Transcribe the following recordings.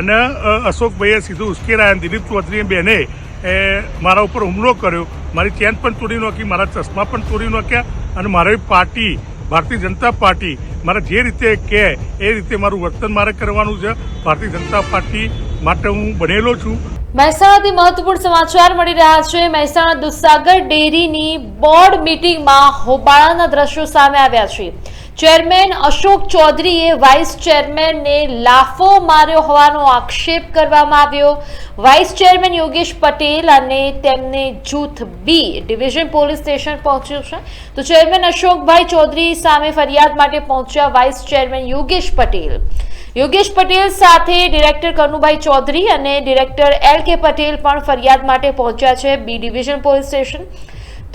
અને અશોકભાઈએ સીધું ઉશ્કેરાય અને દિલીપ ચૌધરીએ બહેને એ, મારા ઉપર હુમલો કર્યો. મારી ચેન પણ તોડી નાખી, મારા ચશ્મા પણ તોડી નાખ્યા અને મારી પાર્ટી, ભારતીય જનતા પાર્ટી, મારે જે રીતે કહે, એ રીતે મારું વર્તન મારે કરવાનું છે. ભારતીય જનતા પાર્ટી માટે હું બનેલો છું. મહેસાણાથી મહત્વપૂર્ણ સમાચાર મળી રહ્યા છે. મહેસાણા દૂધસાગર ડેરીની બોર્ડ મીટિંગમાં હોબાળાના દ્રશ્યો સામે આવ્યા છે. ચેરમેન અશોક ચૌધરીએ વાઇસ ચેરમેનને લાફો માર્યો હોવાનો આક્ષેપ કરવામાં આવ્યો. વાઇસ ચેરમેન યોગેશ પટેલ અને તેમને જૂથ બી ડિવિઝન પોલીસ સ્ટેશન પહોંચ્યું છે. તો ચેરમેન અશોકભાઈ ચૌધરી સામે ફરિયાદ માટે પહોંચ્યા વાઇસ ચેરમેન યોગેશ પટેલ. યોગેશ પટેલ સાથે ડિરેક્ટર કનુભાઈ ચૌધરી અને ડિરેક્ટર એલ કે પટેલ પણ ફરિયાદ માટે પહોંચ્યા છે બી ડિવિઝન પોલીસ સ્ટેશન.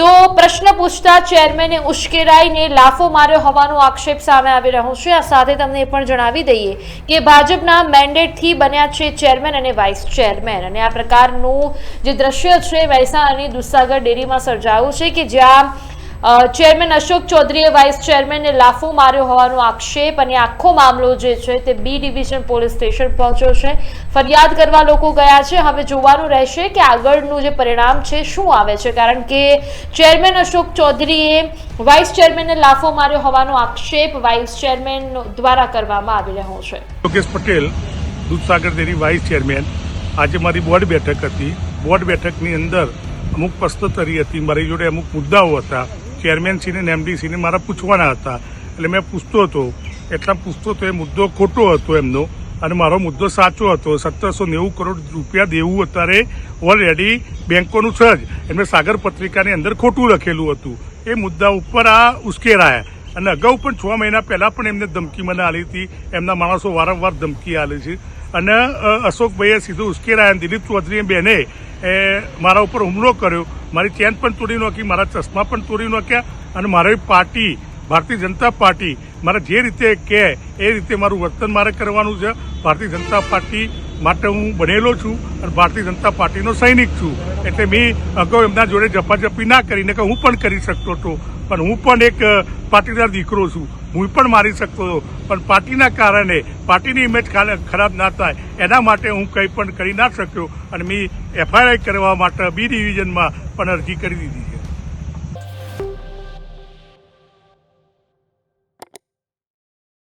તો પ્રશ્ન પૂછતા ચેરમેને ઉશ્કેરાઈને લાફો માર્યો હોવાનો આક્ષેપ સામે આવી રહ્યો છે. આ સાથે તમને એ પણ જણાવી દઈએ કે ભાજપના મેન્ડેટથી બન્યા છે ચેરમેન અને વાઇસ ચેરમેન. અને આ પ્રકારનું જે દ્રશ્ય છે મહેસાણાની દુસાગર ડેરીમાં સર્જાયું છે કે જ્યાં ચેરમેન અશોક ચૌધરીએ વાઇસ ચેરમેનને લાફો માર્યો હોવાનો આક્ષેપ અને આખો મામલો જે છે તે બી ડિવિઝન પોલીસ સ્ટેશન પહોંચ્યો છે. ફરિયાદ કરવા લોકો ગયા છે. હવે જોવાનું રહેશે કે આગળનું જે પરિણામ છે શું આવે છે. કારણ કે ચેરમેન અશોક ચૌધરીએ વાઇસ ચેરમેનને લાફો માર્યો હોવાનો આક્ષેપ વાઇસ ચેરમેન દ્વારા કરવામાં આવી રહ્યો છે. Yogesh Patel, Dudhsagar dairy vice chairman. આજે મારી બોર્ડ બેઠક હતી. બોર્ડ બેઠકની અંદર અમુક પ્રશ્નોત્તરી હતી. મારી જોડે અમુક મુદ્દાઓ હતા. ચેરમેનશ્રીને ને એમડીસીને મારા પૂછવાના હતા. એટલે મેં પૂછતો હતો. એટલા પૂછતો હતો, એ મુદ્દો ખોટો હતો એમનો. અને મારો મુદ્દો સાચો હતો. સત્તરસો નેવું કરોડ રૂપિયા દેવું અત્યારે ઓલરેડી બેંકોનું છે જ. એમને સાગર પત્રિકાની અંદર ખોટું લખેલું હતું. એ મુદ્દા ઉપર આ ઉશ્કેરાયા. અને અગાઉ પણ છ મહિના પહેલાં પણ એમને ધમકી મને આલી હતી. એમના માણસો વારંવાર ધમકી આલે છે. અને અશોકભાઈએ સીધું ઉશ્કેરાયા. દિલીપ ચૌધરી બેને એ મારા ઉપર હુમલો કર્યો. મારી ચેન પણ તોડી નાખી, મારા ચશ્મા પણ તોડી નાખ્યા અને મારી પાર્ટી, ભારતીય જનતા પાર્ટી, મારે જે રીતે કહે એ રીતે મારું વર્તન મારે કરવાનું છે. ભારતીય જનતા પાર્ટી માટે હું બનેલો છું અને ભારતીય જનતા પાર્ટીનો સૈનિક છું. એટલે મેં અગાઉ એમના જોડે જપાજપી ના કરીને કે હું પણ કરી શકતો હતો. પણ હું પણ એક પાટીદાર દીકરો છું. હું પણ મારી શકતો હતો પણ પાર્ટીના કારણે, પાર્ટીની ઇમેજ ખરાબ ના થાય. એના માટે હું કંઈ પણ કરી ના શક્યો. અને મેં એફઆઈઆર કરવા માટે બી ડિવિઝનમાં પણ અરજી કરી દીધી.